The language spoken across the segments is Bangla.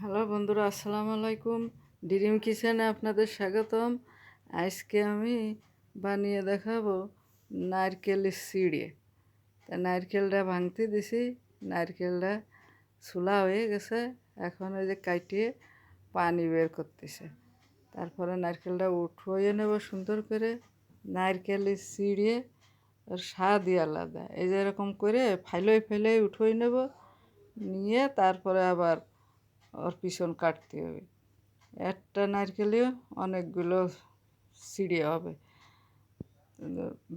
হ্যালো বন্ধুরা, আসসালামু আলাইকুম। ডিরিম কিচেনে আপনাদের স্বাগতম। আজকে আমি বানিয়ে দেখাবো নারকেলের সিঁড়ে। তা নারকেলটা ভাঙতে দিছি, নারকেলটা সুলা হয়ে গেছে। এখন ওই যে কাটিয়ে পানি বের করতেছে। তারপরে নারকেলটা উঠিয়ে নেব সুন্দর করে। নারকেলের সিঁড়ে ওর স্বাদই আলাদা। এই যে এরকম করে ফাইলই ফাইলই উঠোয় নেব। নিয়ে তারপরে আবার ওর পিছন কাটতে হবে। একটা নারকেলে অনেকগুলো সিঁড়ে হবে।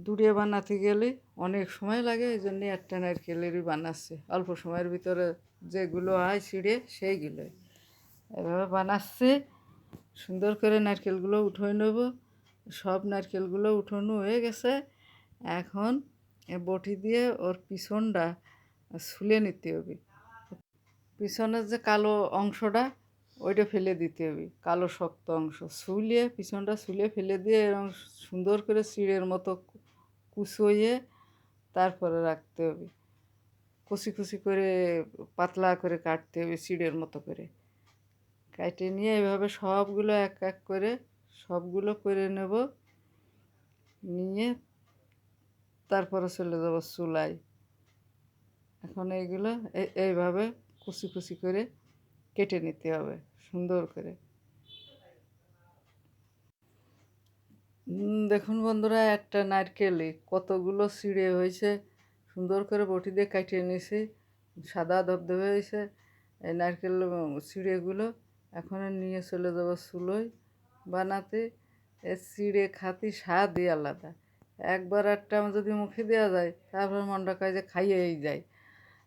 দূরে বানাতে গেলে অনেক সময় লাগে, এই জন্যে একটা নারকেলেরই বানাচ্ছে। অল্প সময়ের ভিতরে যেগুলো হয় সিঁড়ে, সেইগুলোই। এভাবে বানাচ্ছে, সুন্দর করে নারকেলগুলো উঠোয় নেব। সব নারকেলগুলো উঠোনো হয়ে গেছে। এখন বটি দিয়ে ওর পিছনটা শুলে নিতে হবে। পিছনের যে কালো অংশটা, ওইটা ফেলে দিতে হবে। কালো শক্ত অংশ। শুলিয়ে পিছনটা শুলে ফেলে দিয়ে এরকম সুন্দর করে চিড়ের মতো কুচোইয়ে তারপরে রাখতে হবে। কুচি কুচি করে, পাতলা করে কাটতে হবে চিড়ের মতো করে। কাটে নিয়ে এভাবে সবগুলো এক এক করে, সবগুলো করে নেব। নিয়ে তারপরে চলে যাব চুলাই এখন এইগুলো এইভাবে কুচি কুচি করে কেটে নিতে হবে, সুন্দর করে। দেখুন বন্ধুরা, একটা নারকেলে কতগুলো ছিঁড়ে হয়েছে। সুন্দর করে বটি দিয়ে কাটিয়ে নিয়েছি, সাদা ধবধবে হয়েছে। এই নারকেল ছিঁড়েগুলো এখন নিয়ে চলে যাব চুলোয় বানাতে। এ চিড়ে খাতি স্বাদই আলাদা। একবার একটা যদি মুখে দেওয়া যায়, তারপর মনটা কয় যে খাইয়েই যায়।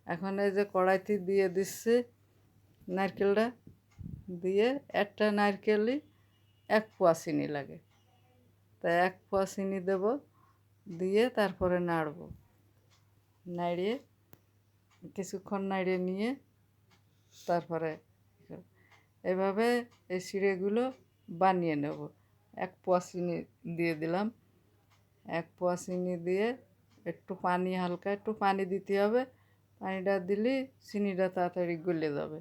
এখন এই যে কড়াইতে দিয়ে দিচ্ছে নারকেলটা, দিয়ে একটা নারকেলই এক পোয়া চিনি লাগে। তা এক পোয়া চিনি দেব, দিয়ে তারপরে নাড়ব। নাড়িয়ে কিছুক্ষণ নাড়িয়ে নিয়ে তারপরে এভাবে এই সিঁড়েগুলো বানিয়ে নেব। এক পোয়া চিনি দিয়ে দিলাম। এক পোয়া চিনি দিয়ে একটু পানি, হালকা একটু পানি দিতে হবে। পানিটা দিলে, চিনিটা তাড়াতাড়ি গলে যাবে।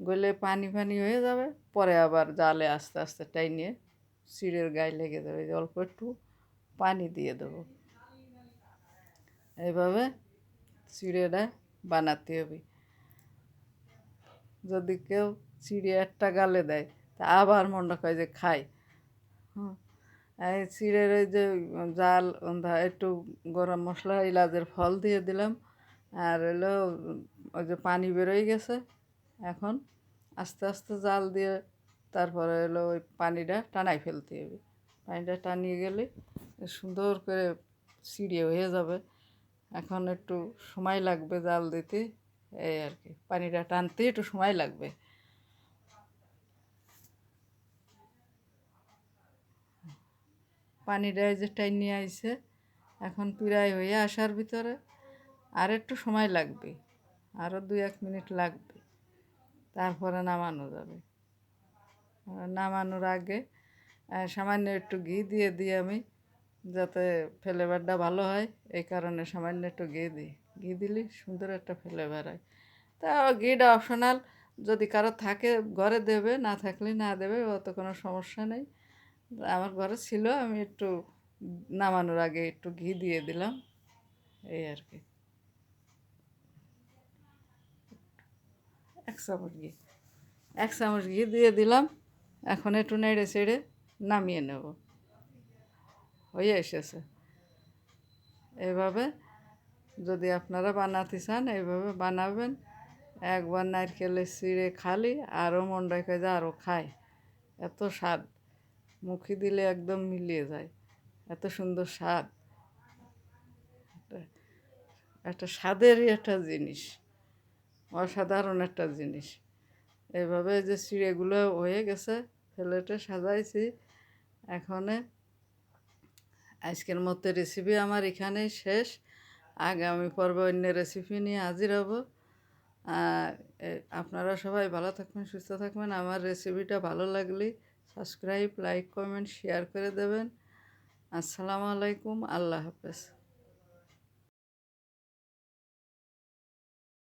গলে পানি পানি হয়ে যাবে, পরে আবার জালে আস্তে আস্তে টাইনিয়ে চিড়ের গায়ে লেগে যাবে। অল্প একটু পানি দিয়ে দেবো। এইভাবে চিড়েটা বানাতে হবে। যদি কেউ চিড়ে একটা গালে দেয়, তা আবার মনটা কয় যে খাই। এই চিড়ের ওই যে জাল একটু গরম মশলা ইলাজের ফল দিয়ে দিলাম। আর এলো, ওই যে পানি বেরোয় গেছে, এখন আস্তে আস্তে জাল দিয়ে তারপরে এলো ওই পানিটা টানাই ফেলতে হবে। পানিটা টানিয়ে গেলে সুন্দর করে সিঁড়িয়ে হয়ে যাবে। এখন একটু সময় লাগবে জাল দিতে, এই আর কি, পানিটা টানতে একটু সময় লাগবে। পানিটা যে টাইন নিয়ে আইছে, এখন পিড়াই হয়ে আসার ভিতরে আর একটু সময় লাগবে। আরও দু এক মিনিট লাগবে। তারপরে নামানো যাবে। নামানোর আগে সামান্য একটু ঘি দিয়ে দিই আমি, যাতে ফ্লেভারটা ভালো হয়। এই কারণে সামান্য একটু ঘি দিই। ঘি দিলে সুন্দর একটা ফ্লেভার হয়। তা ঘিটা অপশনাল। যদি কারও থাকে, ঘরে দেবে, না থাকলে না দেবে, অত কোনো সমস্যা নেই। আমার ঘরে ছিল, আমি একটু নামানোর আগে একটু ঘি দিয়ে দিলাম। এই আর কি। এক চামচ ঘি। এক চামচ ঘি দিয়ে দিলাম। এখন একটু নেড়ে চেড়ে নামিয়ে নেব। হয়ে এসেছে। এভাবে যদি আপনারা বানাতে চান এইভাবে বানাবেন। একবার নারকেলের চিড়ে খালি আরও মন রেখে যে আরও খায়। এত স্বাদ। মুখে দিলে একদম মিলিয়ে যায়। এত সুন্দর স্বাদ। একটা স্বাদেরই একটা জিনিস। অসাধারণ একটা জিনিস। এভাবে যে চিড়েগুলো হয়ে গেছে, প্লেটে সাজাইছি, এখানে আজকের মতো রেসিপি আমার এখানেই শেষ। আগামী পর্বে অন্য রেসিপি নিয়ে হাজির হব। আপনারা সবাই ভালো থাকবেন, সুস্থ থাকবেন। আমার রেসিপিটা ভালো লাগলে সাবস্ক্রাইব লাইক কমেন্ট শেয়ার করে দেবেন। আসসালামু আলাইকুম, আল্লাহ হাফেজ।